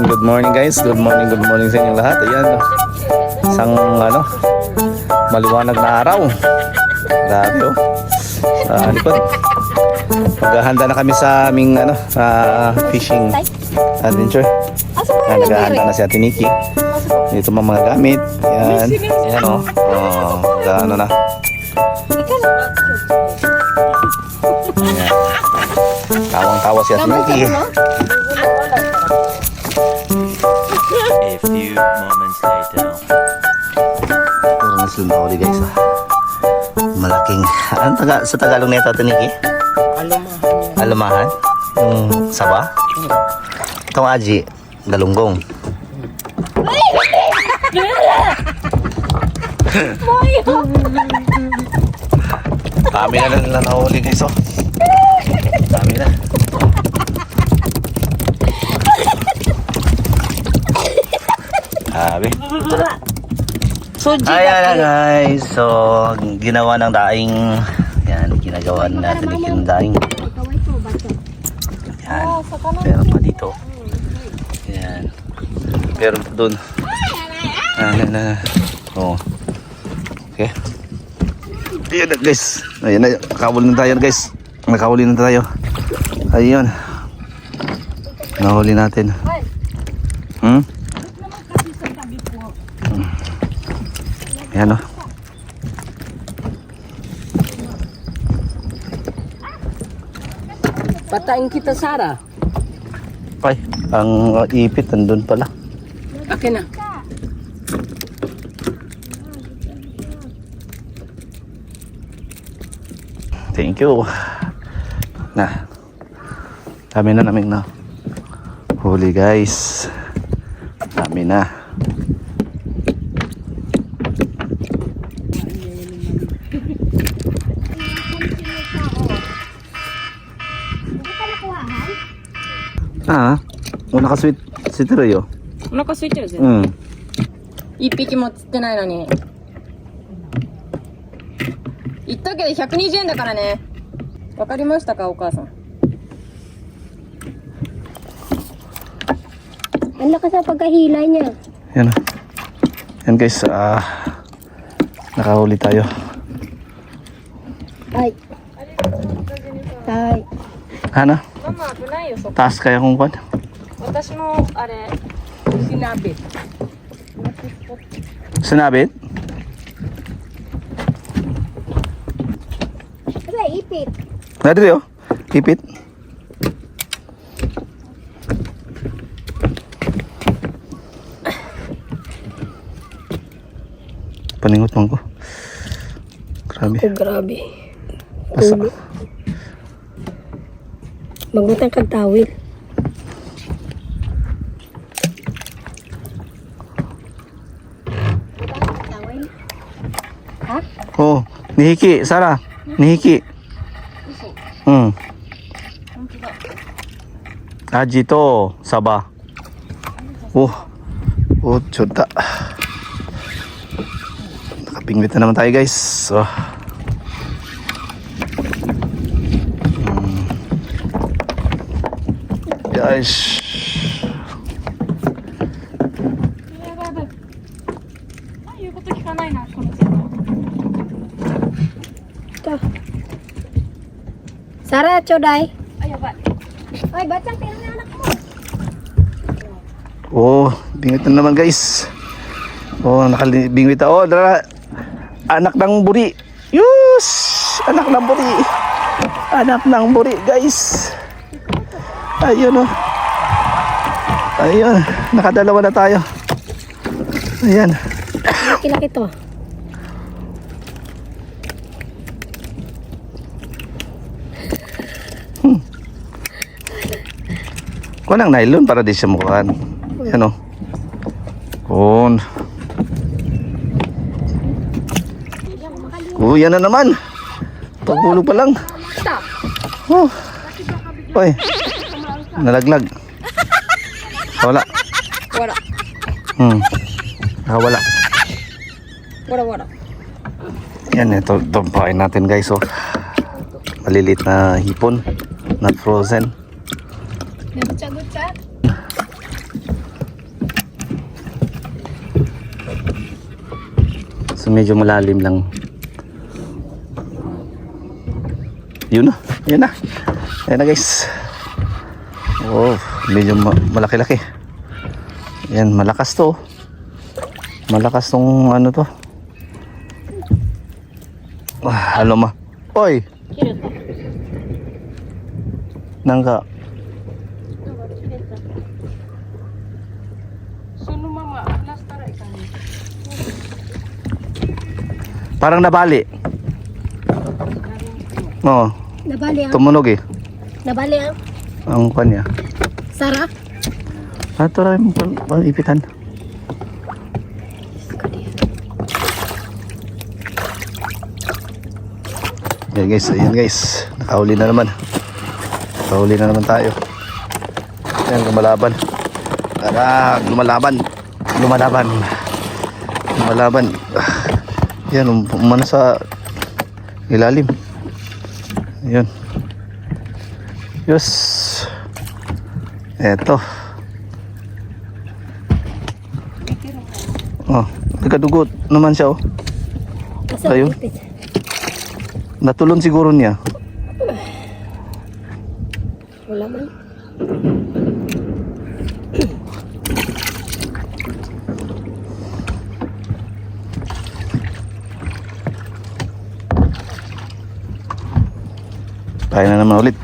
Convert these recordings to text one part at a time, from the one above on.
Ayan, good morning guys. Good morning, good morning sa inyong lahat. Ayan, isang ano, maliwanag na araw. Grabe oh. Sa likod. Maghahanda na kami sa aming ano, ah, fishing adventure. Ayan, naghahanda na si Ate Nikki. Dito mga mga gamit. Ayan. Ayan oh. Oh, ano na. Ayan. Tawang-tawa si Ate Nikki. Na sila nahuli guys. ah. Malaking, anong taga, sa Tagalog nito ito Nikki? Alamahan. Alamahan? Yung saba? Itong aji, galunggong. Dami na lang na nahuli guys oh. Dami na. Dami. Soji Ayan na guys. So, ginawa ng daing. Yan, ginagawa natin yung daing. Yan. Meron pa dito. Yan. Meron pa dun. Ano na. Oh. Okay. Ayan na guys. Ayan na. Nakahuli na tayo guys. Nakahuli na tayo. Ayun. Nahuli natin. Hmm? Ayan oh. Patain kita, Sara. Ay, ang uh, ipit nandun pala. Akin na. Thank you. Na. Dami na namin na. Huli guys. Dami na. Ah, una ka sweet si Tiroyo. お腹空いてるぜ。 Hmm. 一匹も釣ってないのに。言ったけど120円だからね。わかりましたか、お母さん。 Ang lakas sa pagkahila niya. Yan. Yan guys, ah nakahuli tayo. Ay. Ay. Hana, ママ危ないよ、そこ。 taas kaya kung kwan? 私も、あれ、鍋。 Sinabit? Kasi ipit. Nadiri oh. Ipit. Paningot man ko. Grabe. Oh, grabe. Pasa. Magutang kag tawil. Oh, nihiki. Sara. Nihiki. Hmm. Aji to. Saba. Oh. Oh, tsuda. Nakapingwit na naman tayo guys. Oh. Guys. Sara, choday. Ay, abay. Ay, batang tira na anak mo. Oh, bingwit na naman guys. Oh, nakalibingwit na. Oh, dara. Anak ng buri. Yus! Anak ng buri. Anak ng buri, guys. Ayun oh. Ayun, nakadalawa na tayo. Ayan. Laki-laki to. Kuha ng nylon para di siya mukhaan. Ayan oh. Kun. Oh, yan na naman. Pagpulog pa lang. Stop. Oh. Oy. Nalaglag. Wala. Wala. Hmm. Ah, Nakawala. Wala, wala. Yan, ito, ito pain natin guys. Oh. So, malilit na hipon. Not frozen. Gutsa-gutsa. So, medyo malalim lang. Yun na. Yun na. Ayan na guys oh medyo malaki-laki yan malakas to malakas tong ano to ah, ano ma oy nang ka Parang nabali. Oo. Oh. Nabali ang? Tumunog eh. Nabali ang? Ang kanya. Sara. Ah, ito rin pang pang ipitan. Yan guys, ayan guys. Nakahuli na naman. Nakahuli na naman tayo. Ayan, lumalaban. Tara, lumalaban. Lumalaban. Lumalaban. Ah, Yan, um- umano sa ilalim. Ayan. Yes. Eto. Oh, nagkadugot naman siya oh. Ayun. Natulon siguro niya. Wala man. Tayo na naman ulit.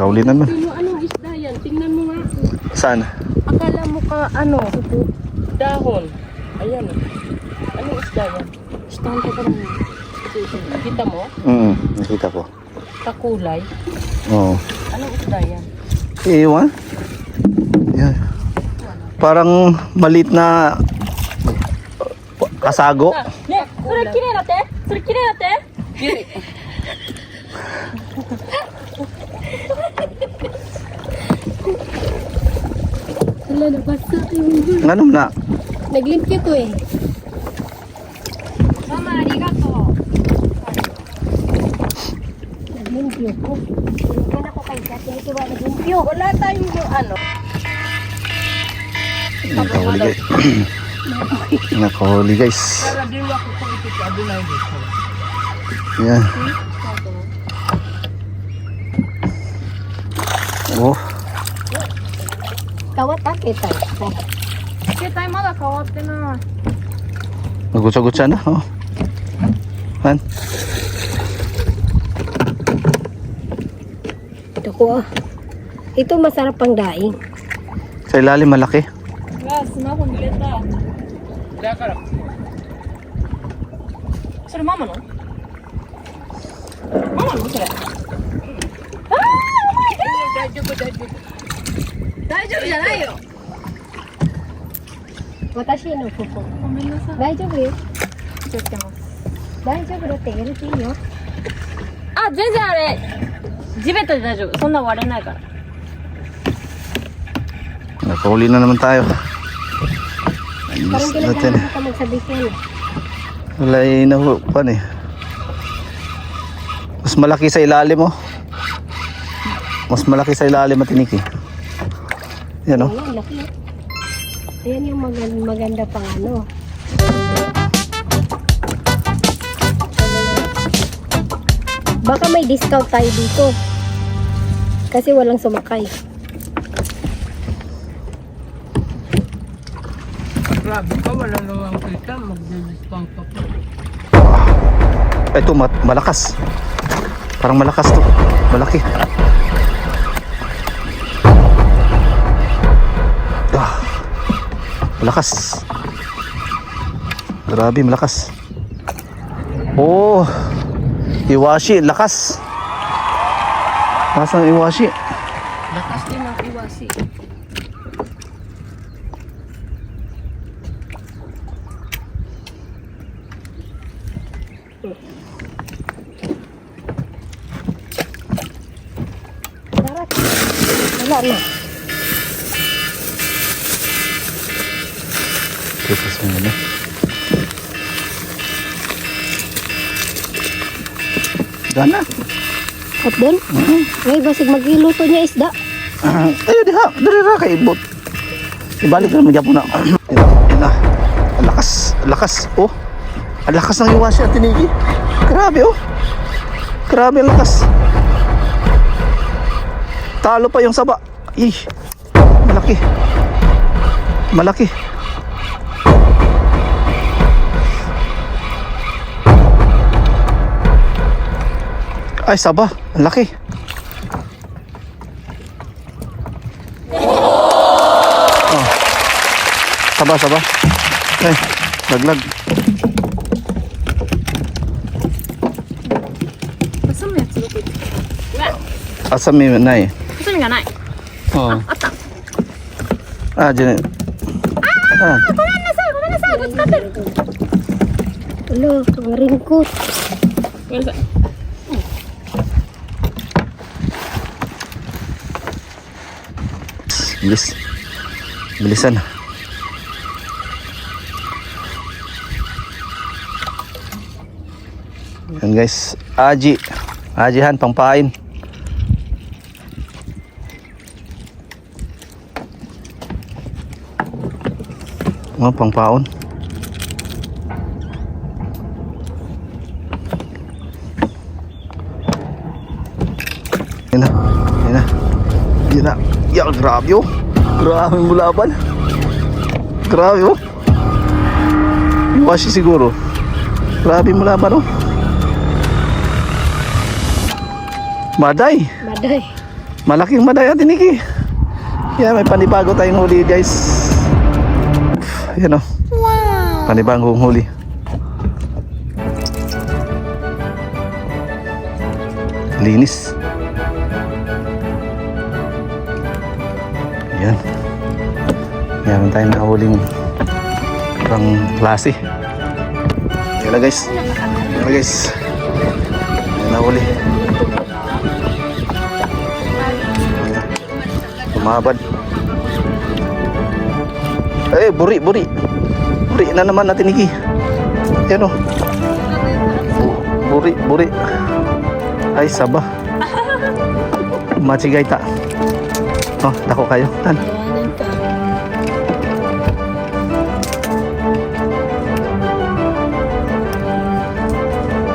Ay, Kauli naman. sino anong isda yan? Tingnan mo nga. Saan? Akala mo ka ano? Dahon. Ayan. Anong isda yan? Isdahan ka pa naman. Kita mo? Mm, nakita ko. Kakulay. Oo. Anong isda yan? Iwan. Yan. Parang malit na kasago. ね、それ綺麗だってそれ綺麗だって Wala na basta kayo. Ngano na? Naglimpyo ko eh. Mama, arigato. Naglimpyo ko. Tinigyan ako kayo dyan. Tinitiwa naglimpyo. Wala tayong yung ano. Nakahuli guys. Nakahuli guys. Yeah. Oh. ako kung ito sa adunay dito Yan. Oh, Kawat ake tayo. 携帯まだ変わってない nagutsa-gutsa na. Oh. Han. Ito ko ah. Ito masarap pang daing. Sa ilalim malaki. うわスマホに入れただ 大丈夫大丈夫大丈夫じゃないよ Watashi no kuko. ごめんなさい大丈夫よ。気をつけます大丈夫だってやるていいよ。あ全然あれ地べたで大丈夫そんな割れないから Nakahuli na naman tayo. Ayos Parang natin. ginagawa mo ka magsabi ko. Wala eh, nahupan eh. Mas malaki sa ilalim oh. Mas malaki sa ilalim matinik eh. Yan oh. Ayan, laki. Ayan yung maganda, maganda pang ano. Baka may discount tayo dito. Kasi walang sumakay. grabe ka wala naman kita magdi-discount pa po Ito mat malakas. Parang malakas to. Malaki. Malakas. Grabe, malakas. Oh. Iwashi, lakas. Nasaan ang iwashi? lakas din ng iwasi Darat. Wala na. Dito sa sumuna. Gana. At doon? Ay, basig maghiluto niya isda. Ayun diha, dali ra kay ibot. Ibalik na medya po na. Ina, ina. Ang lakas, ang lakas. Oh. Ang lakas ng iwasya tinigi. Grabe oh. Grabe ang lakas. Talo pa yung saba. Ih. Malaki. Malaki. Ay, saba. Ang laki. Oh. Saba, saba. Ay, laglag. Asami ah, nai. Asami ga nai. Oh. Ah, atta. Eh. Ah, jene. Ah, gomen nasai, gomen nasai, butsukatte. Ulo, ringkot. Gomen nasai. Bilis. Bilisan. Yan guys, Aji. Ajihan, pangpain. Oh, pangpaon. Yan na. Yan na. Yan na. Ya, grabe oh. Grabe mo laban. Grabe oh. Washi siguro. Grabe mo laban oh. Maday. Baday. Malaking maday at Niki. Yan, may panibago tayong huli guys. Yan oh. Panibagong huli. Linis. Yan. Meron tayong nahuling pang klase. Yan na guys. Yan na guys. Yan nahuli. Tumabad. Eh, buri, buri. Buri na naman natin iki. Yan o. Bu- Buri, buri. Ay, saba. Machigay ta. Oh, dako kayo. Tan.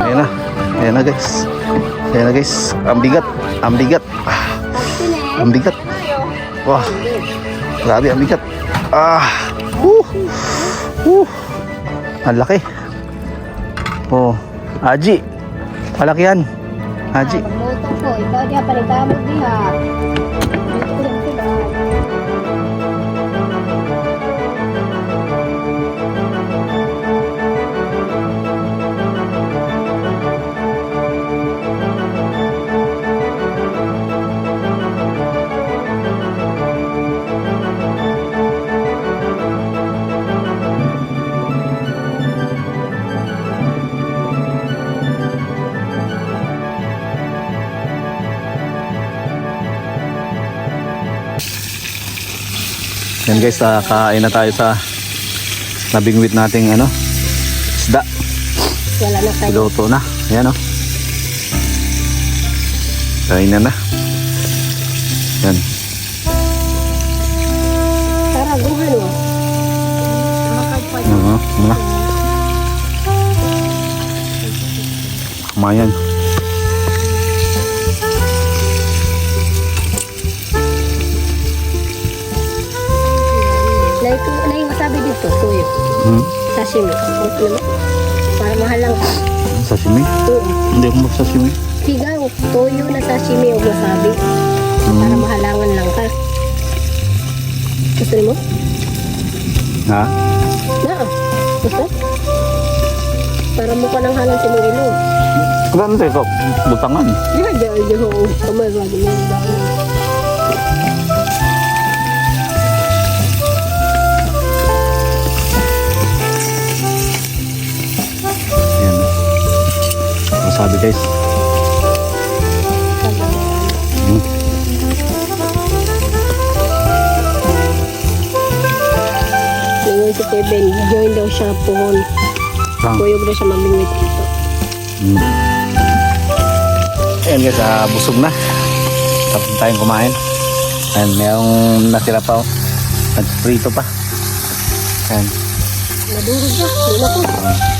Ayan na. Ayan na guys. Ayan na guys. Ang bigat. Ang bigat. Ah, ang bigat. Wah. Grabe ang bigat. Ah. Uh. Uh. Ang laki. Oh. Aji. Malaki yan. Aji. Ko, ikaw diha panikamot diha. Guys, ah, kain na tayo sa nabingwit nating ano, isda. Wala na kayo. Piloto na. Ayan o. Kain na na. Yan. Tara, guhan mo. Oo. Mga. Kamayan. Nay, tuyo. Hmm. Sashimi. Ano mo? Para mahal lang. Sashimi? Oo. Hindi ako mag-sashimi. Sigang, toyo na sashimi wasabi. Para Hmm. mahalangan lang ka. Gusto mo? Ha? Na. Gusto? Para mo ka nang halang si Milo. Kailan tayo ito? Butangan. Di ba dyan, dyan, oo. Kamay ba, di mo Wasabi guys. Hmm. Ngayon si 11. Join daw siya puhon. Lang. Kuyog daw siya mamingwit dito. Mm. Ayan guys, ah, busog na. Tapos tayong kumain. Ayan, mayroong natira pa oh. Nagprito pa. Ayan. Nadurog na po.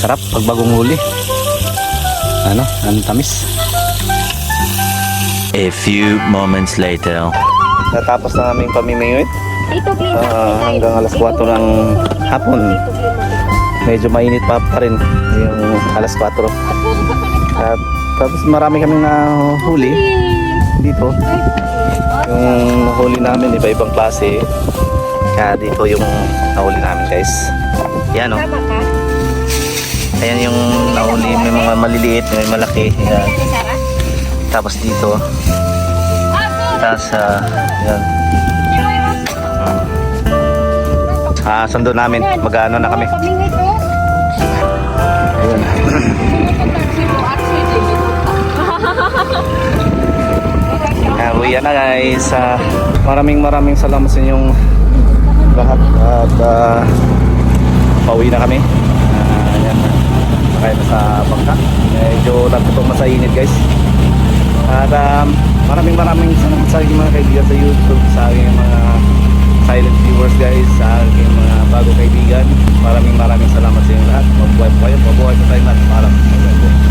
Sarap pag bagong huli. Ano, ang tamis. A few moments later. Natapos na naming pamimingwit. Ah, hanggang alas 4 ng hapon. Medyo mainit pa pa rin yung alas 4. At tapos marami kaming nahuli dito. Yung nahuli namin iba-ibang klase. Kaya dito yung nahuli namin guys. Yan oh. Tama ka? Ayan yung nahuli. May mga maliliit, may malaki. Yan. Si Sarah? Tapos dito. Tapos ah, yan. Hmm. Ah, sundo namin. Mag-ano na kami. Ah, uwi na guys. Ah, maraming maraming salamat sa inyong lahat at ah, pauwi na kami. Ah, na sa bangka. Medyo natutong na sa init guys. At um, maraming maraming salamat sa aking mga kaibigan sa YouTube, sa aking mga silent viewers guys, sa aking mga bago kaibigan. Maraming maraming salamat sa inyo lahat. Mabuhay po kayo, mabuhay po tayo lahat. Maraming maraming